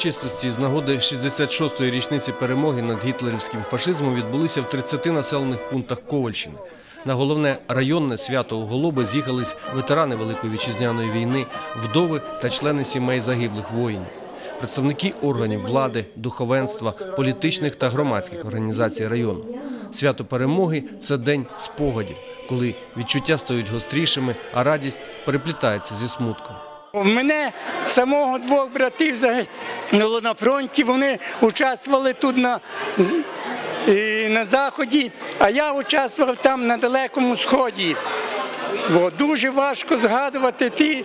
Урочистості з нагоди 66-ї річниці перемоги над гітлерівським фашизмом відбулися в 30 населених пунктах Ковальщини. На головне районне свято у Голоби з'їхались ветерани Великої вітчизняної війни, вдови та члени сімей загиблих воїнів. Представники органів влади, духовенства, політичних та громадських організацій району. Свято перемоги це день спогадів, коли відчуття стають гострішими, а радість переплітається зі смутком. У мене самого двох братів загинуло на фронті. Вони участвували тут на, і на заході, а я участвував там на далекому сході. О, дуже важко згадувати ті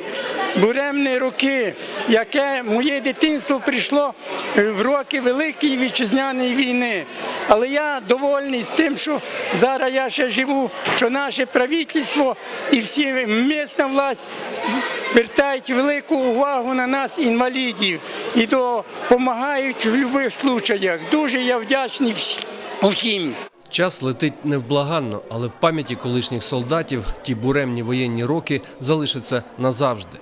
буремні роки, яке моє дитинство прийшло в роки Великої вітчизняної війни. Але я довольний з тим, що зараз я ще живу, що наше правительство і всі місна власть звертають велику увагу на нас, інвалідів, і допомагають в будь-яких случаях. Дуже я вдячний усім. Час летить невблаганно, але в пам'яті колишніх солдатів ті буремні воєнні роки залишаться назавжди.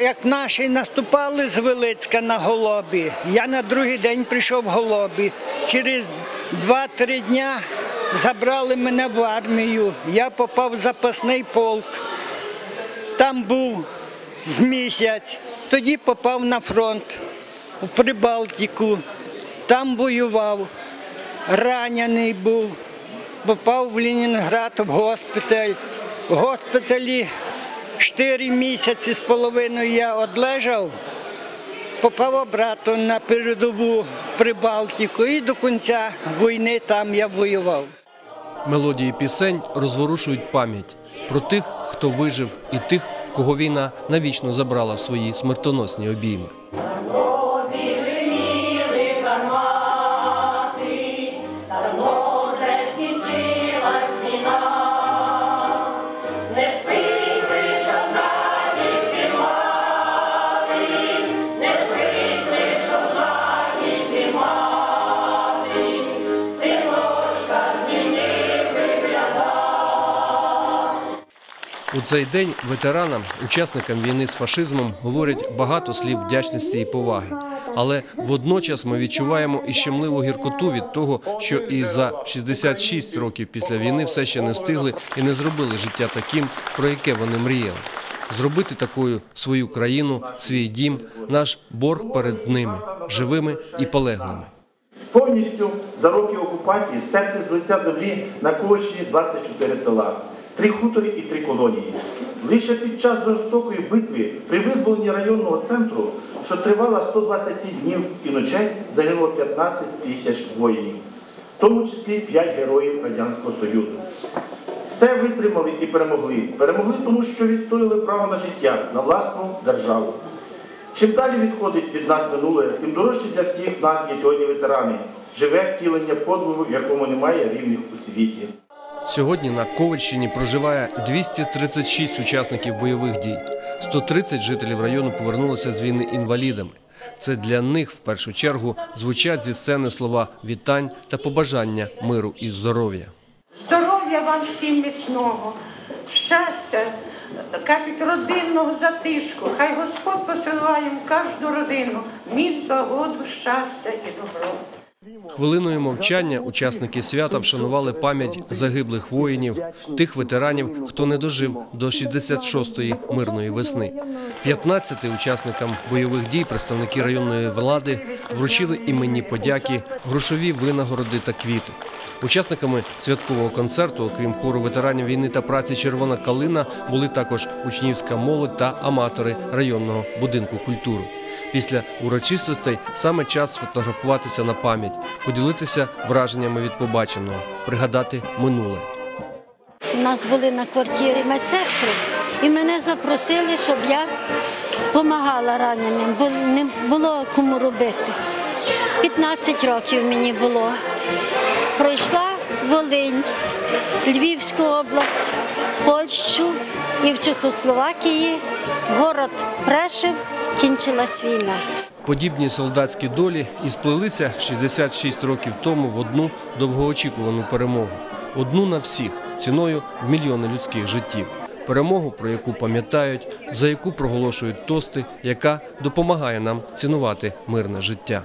Як наші наступали з Велицька на Голобі, я на другий день прийшов в Голобі. Через 2-3 дня забрали мене в армію. Я попав в запасний полк. Там був з місяць. Тоді попав на фронт у Прибалтику. Там воював, ранений був. Попав в Ленінград в госпіталь. В госпіталі Чотири місяці з половиною я одлежав, попав обратно на передову Прибалтику і до кінця війни там я воював. Мелодії пісень розворушують пам'ять про тих, хто вижив, і тих, кого війна навічно забрала в свої смертоносні обійми. Цей день ветеранам, учасникам війни з фашизмом, говорять багато слів вдячності і поваги. Але водночас ми відчуваємо і щемливу гіркоту від того, що і за 66 років після війни все ще не встигли і не зробили життя таким, про яке вони мріяли. Зробити такою свою країну, свій дім, наш борг перед ними, живими і полеглими. Повністю за роки окупації стерти з лиця землі на Ковальщині 24 села, три хутори і три колонії. Лише під час жорстокої битви при визволенні районного центру, що тривала 127 днів і ночей, загинуло 15 тисяч воїнів, в тому числі 5 героїв Радянського Союзу. Все витримали і перемогли. Перемогли тому, що відстояли право на життя, на власну державу. Чим далі відходить від нас минуле, тим дорожче для всіх нас є сьогодні ветерани. Живе втілення подвигу, в якому немає рівних у світі. Сьогодні на Ковальщині проживає 236 учасників бойових дій. 130 жителів району повернулися з війни інвалідами. Це для них в першу чергу звучать зі сцени слова вітань та побажання миру і здоров'я. Здоров'я вам всім міцного, щастя, кажуть, родинного затишку. Хай Господь посилає кожну родину, міць, загоду, щастя і добро. Хвилиною мовчання учасники свята вшанували пам'ять загиблих воїнів, тих ветеранів, хто не дожив до 66-ї мирної весни. 15 учасникам бойових дій представники районної влади вручили іменні подяки, грошові винагороди та квіти. Учасниками святкового концерту, окрім хору ветеранів війни та праці Червона калина, були також учнівська молодь та аматори районного будинку культури. Після урочистостей саме час сфотографуватися на пам'ять, поділитися враженнями від побаченого, пригадати минуле. У нас були на квартирі медсестри, і мене запросили, щоб я допомагала раненим, бо не було кому робити. 15 років мені було. Пройшла Волинь, Львівську область, Польщу і в Чехословакії, город Прешев, кінчилась війна. Подібні солдатські долі і сплелися 66 років тому в одну довгоочікувану перемогу. Одну на всіх ціною в мільйони людських життів. перемогу, про яку пам'ятають, за яку проголошують тости, яка допомагає нам цінувати мирне життя.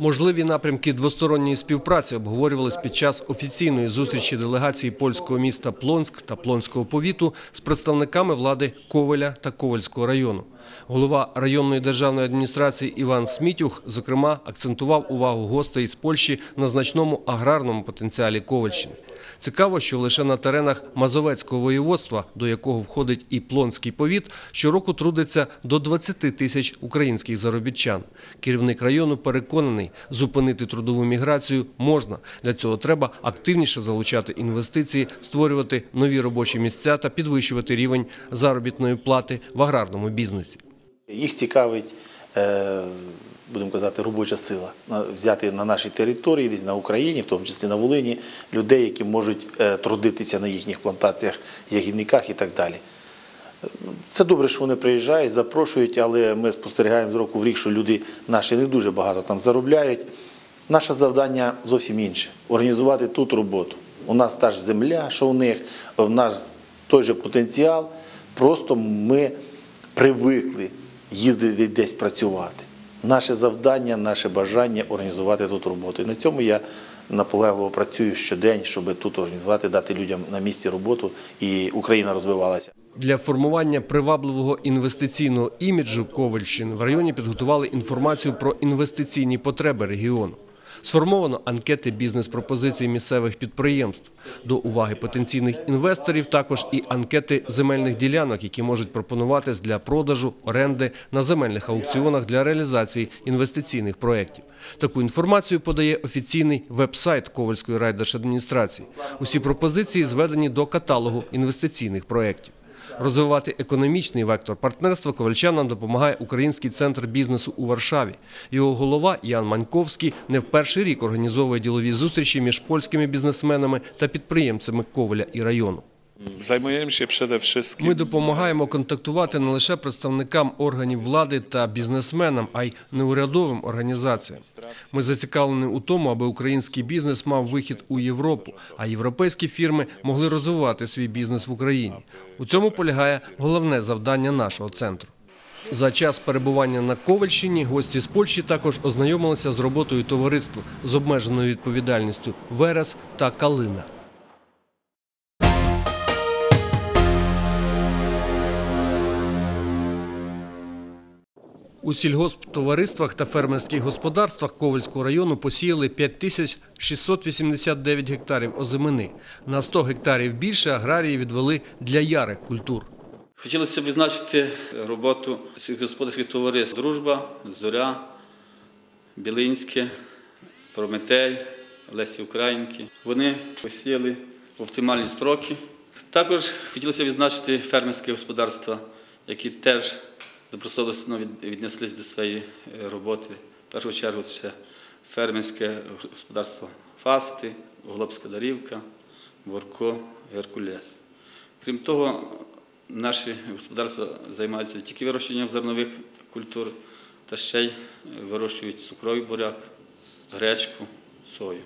Можливі напрямки двосторонньої співпраці обговорювались під час офіційної зустрічі делегації польського міста Плонськ та Плонського повіту з представниками влади Ковеля та Ковельського району. Голова районної державної адміністрації Іван Смітюх, зокрема, акцентував увагу гостей з Польщі на значному аграрному потенціалі Ковальщини. Цікаво, що лише на теренах Мазовецького воєводства, до якого входить і Плонський повіт, щороку трудиться до 20 тисяч українських заробітчан. Керівник району переконаний, зупинити трудову міграцію можна. Для цього треба активніше залучати інвестиції, створювати нові робочі місця та підвищувати рівень заробітної плати в аграрному бізнесі. Їх цікавить, е, будемо казати, робоча сила. Взяти на нашій території, десь на Україні, в тому числі на Волині, людей, які можуть е, трудитися на їхніх плантаціях, ягідниках і так далі. Це добре, що вони приїжджають, запрошують, але ми спостерігаємо з року в рік, що люди наші не дуже багато там заробляють. Наше завдання зовсім інше організувати тут роботу. У нас та ж земля, що у них, у нас той же потенціал. Просто ми привикли їздити десь працювати. Наше завдання, наше бажання організувати тут роботу. І на цьому я наполегливо працюю щодень, щоб тут організувати, дати людям на місці роботу і Україна розвивалася. Для формування привабливого інвестиційного іміджу Ковальщин в районі підготували інформацію про інвестиційні потреби регіону. Сформовано анкети бізнес-пропозицій місцевих підприємств. До уваги потенційних інвесторів також і анкети земельних ділянок, які можуть пропонуватись для продажу, оренди на земельних аукціонах для реалізації інвестиційних проєктів. Таку інформацію подає офіційний веб-сайт Ковальської райдержадміністрації. Усі пропозиції зведені до каталогу інвестиційних проєктів. Розвивати економічний вектор партнерства ковальчанам допомагає Український центр бізнесу у Варшаві. Його голова Ян Маньковський не в перший рік організовує ділові зустрічі між польськими бізнесменами та підприємцями Коваля і району. Się przede wszystkim Ми допомагаємо контактувати не лише представникам органів влади та бізнесменам, а й неурядовим організаціям. Ми зацікавлені у тому, аби український бізнес мав вихід у Європу, а європейські фірми могли розвивати свій бізнес в Україні. У цьому полягає головне завдання нашого центру. За час перебування на Ковальщині гості з Польщі також ознайомилися з роботою товариства з обмеженою відповідальністю Верес та Калина. У сільгосптовариствах та фермерських господарствах Ковальського району посіяли 5689 гектарів озимини. На 100 гектарів більше аграрії відвели для ярих культур. Хотілося б відзначити роботу сільськогосподарських товариств Дружба, Зоря, Білинське, Прометей, Лесі Українки. Вони посіяли в оптимальні строки. Також хотілося відзначити фермерські господарства, які теж добросовісно віднеслись до своєї е, роботи. В першу чергу це фермерське господарство Фасти, Глобська Дарівка, Ворко, Геркулес. Крім того, наші господарства займаються не тільки вирощенням зернових культур, та ще й вирощують цукровий буряк, гречку, сою.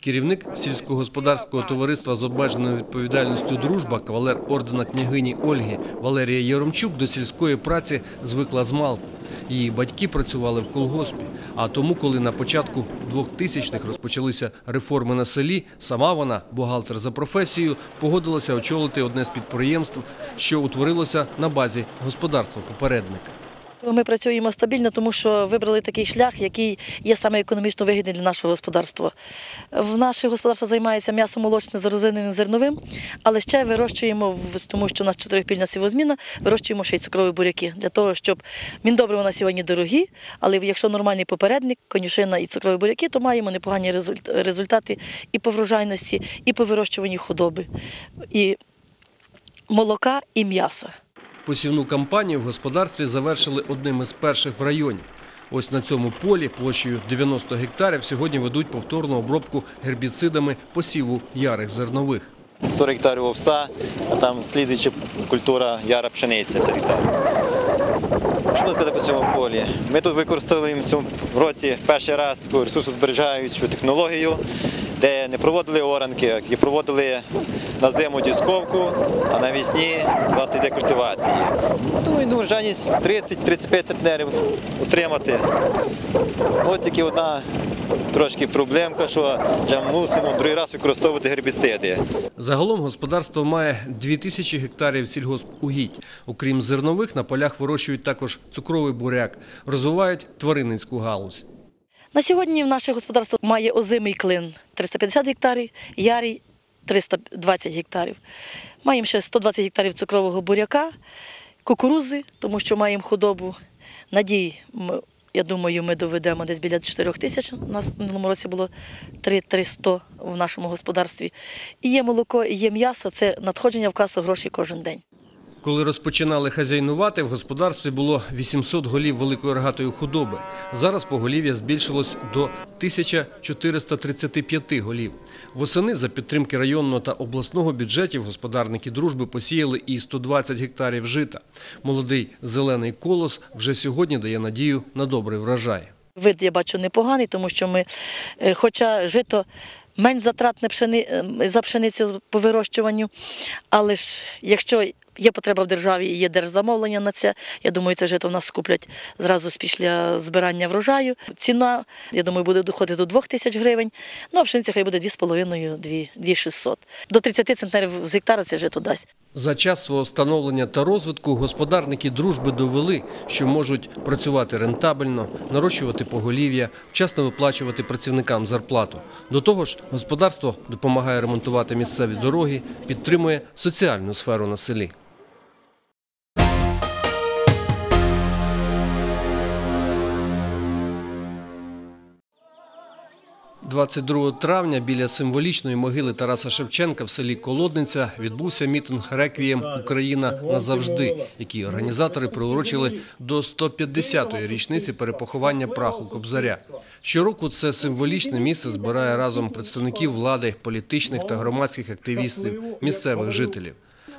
Керівник сільськогосподарського товариства з обмеженою відповідальністю «Дружба» кавалер ордена княгині Ольги Валерія Єромчук до сільської праці звикла з малку. Її батьки працювали в колгоспі. А тому, коли на початку 2000-х розпочалися реформи на селі, сама вона, бухгалтер за професією, погодилася очолити одне з підприємств, що утворилося на базі господарства попередника. Ми працюємо стабільно, тому що вибрали такий шлях, який є саме економічно вигідний для нашого господарства. В наше господарство займається м'ясомолочним зародинним зерновим, але ще вирощуємо, тому що у нас чотирипільна сівозміна, вирощуємо ще й цукрові буряки для того, щоб міндобриво на сьогодні дорогі, але якщо нормальний попередник, конюшина і цукрові буряки, то маємо непогані результати і по врожайності, і по вирощуванню худоби, і молока, і м'яса. Посівну кампанію в господарстві завершили одним із перших в районі. Ось на цьому полі площею 90 гектарів сьогодні ведуть повторну обробку гербіцидами посіву ярих зернових. 40 гектарів овса, а там слідуюча культура яра пшениця 50 гектарів. що сказати по цьому полі? Ми тут використовуємо в цьому році перший раз таку ресурсозбережаючу технологію, де не проводили оранки, тільки проводили на зиму дісковку, а навесні власне йде культивації. Думаю, ну, врожайність 30-35 центнерів утримати. От тільки одна трошки проблемка, що вже мусимо другий раз використовувати гербіциди. Загалом господарство має 2000 гектарів сільгоспугідь. Окрім зернових, на полях вирощують також цукровий буряк, розвивають тваринницьку галузь. На сьогодні в наше господарство має озимий клин 350 гектарів, ярий 320 гектарів. Маємо ще 120 гектарів цукрового буряка, кукурузи, тому що маємо худобу. Надій, я думаю, ми доведемо десь біля 4 тисяч. У нас в минулому році було 3-300 в нашому господарстві. І є молоко, і є м'ясо це надходження в касу грошей кожен день. Коли розпочинали хазяйнувати, в господарстві було 800 голів великої рогатої худоби. Зараз поголів'я збільшилось до 1435 голів. Восени за підтримки районного та обласного бюджетів господарники дружби посіяли і 120 гектарів жита. Молодий зелений колос вже сьогодні дає надію на добрий врожай. Вид я бачу непоганий, тому що ми, е, хоча жито менш затратне пшени, е, за пшеницю по вирощуванню, але ж якщо є потреба в державі є держзамовлення на це, я думаю, це жито в нас скуплять зразу після збирання врожаю. Ціна, я думаю, буде доходити до 2 тисяч гривень, ну а пшениця хай буде 2,5-2,600. До 30 центнерів з гектара це жито дасть. За час свого становлення та розвитку господарники дружби довели, що можуть працювати рентабельно, нарощувати поголів'я, вчасно виплачувати працівникам зарплату. До того ж, господарство допомагає ремонтувати місцеві дороги, підтримує соціальну сферу на селі. 22 травня біля символічної могили Тараса Шевченка в селі Колодниця відбувся мітинг «Реквієм Україна назавжди», який організатори приурочили до 150-ї річниці перепоховання праху Кобзаря. Щороку це символічне місце збирає разом представників влади, політичних та громадських активістів, місцевих жителів.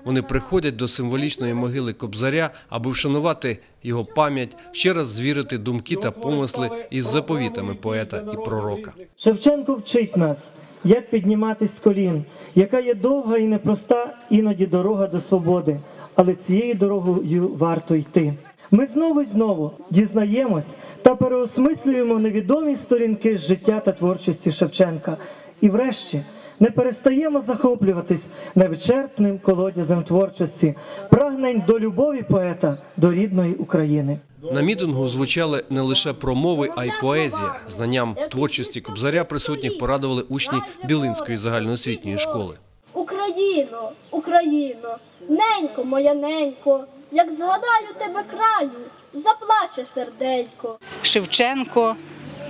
Вони приходять до символічної могили Кобзаря, аби вшанувати його пам'ять, ще раз звірити думки та помисли із заповітами поета і пророка. Шевченко вчить нас, як підніматись з колін, яка є довга і непроста іноді дорога до свободи, але цією дорогою варто йти. Ми знову й знову дізнаємось та переосмислюємо невідомі сторінки життя та творчості Шевченка. І врешті не перестаємо захоплюватись невичерпним колодязем творчості, прагнень до любові поета до рідної України. На мітингу звучали не лише промови, а й поезія. Знанням творчості Кобзаря присутніх порадували учні Білинської загальноосвітньої школи. Україно, Україно, ненько моя ненько, як згадаю тебе краю, заплаче серденько. Шевченко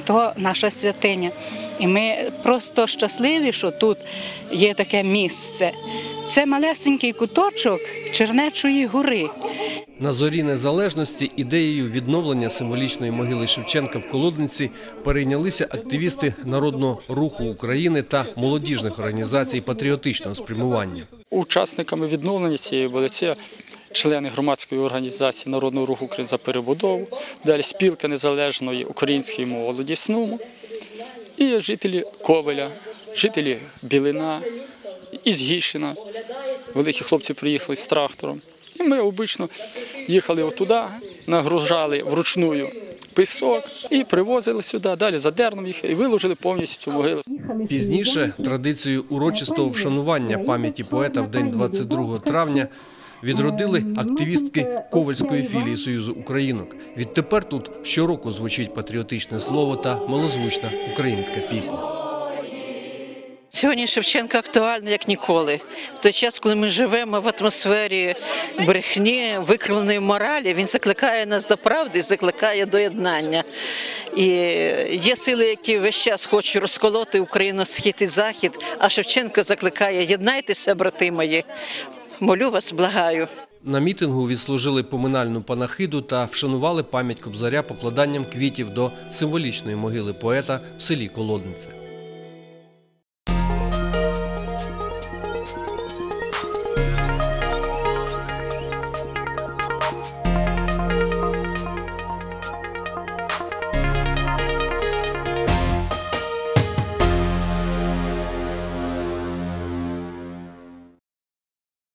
то наша святиня. І ми просто щасливі, що тут є таке місце. Це малесенький куточок Чернечої гори. На зорі незалежності ідеєю відновлення символічної могили Шевченка в Колодниці перейнялися активісти народного руху України та молодіжних організацій патріотичного спрямування. Учасниками відновлення цієї вулиці члени громадської організації Народного руху України за перебудову, далі спілка незалежної української молоді СНУМу і жителі Ковеля, жителі Білина, із Гіщина. Великі хлопці приїхали з трактором. І ми обично їхали отуди, нагружали вручную пісок і привозили сюди, далі за дерном їх і виложили повністю цю могилу. Пізніше традицію урочистого вшанування пам'яті поета в день 22 травня відродили активістки Ковальської філії Союзу Українок. Відтепер тут щороку звучить патріотичне слово та милозвучна українська пісня. Сьогодні Шевченко актуальний як ніколи. В той час, коли ми живемо в атмосфері брехні, викривленої моралі, він закликає нас до правди, закликає до єднання. І є сили, які весь час хочуть розколоти Україну схід і захід. А Шевченко закликає єднайтеся, брати мої. Молю вас, благаю. На мітингу відслужили поминальну панахиду та вшанували пам'ять Кобзаря покладанням квітів до символічної могили поета в селі Колодниця.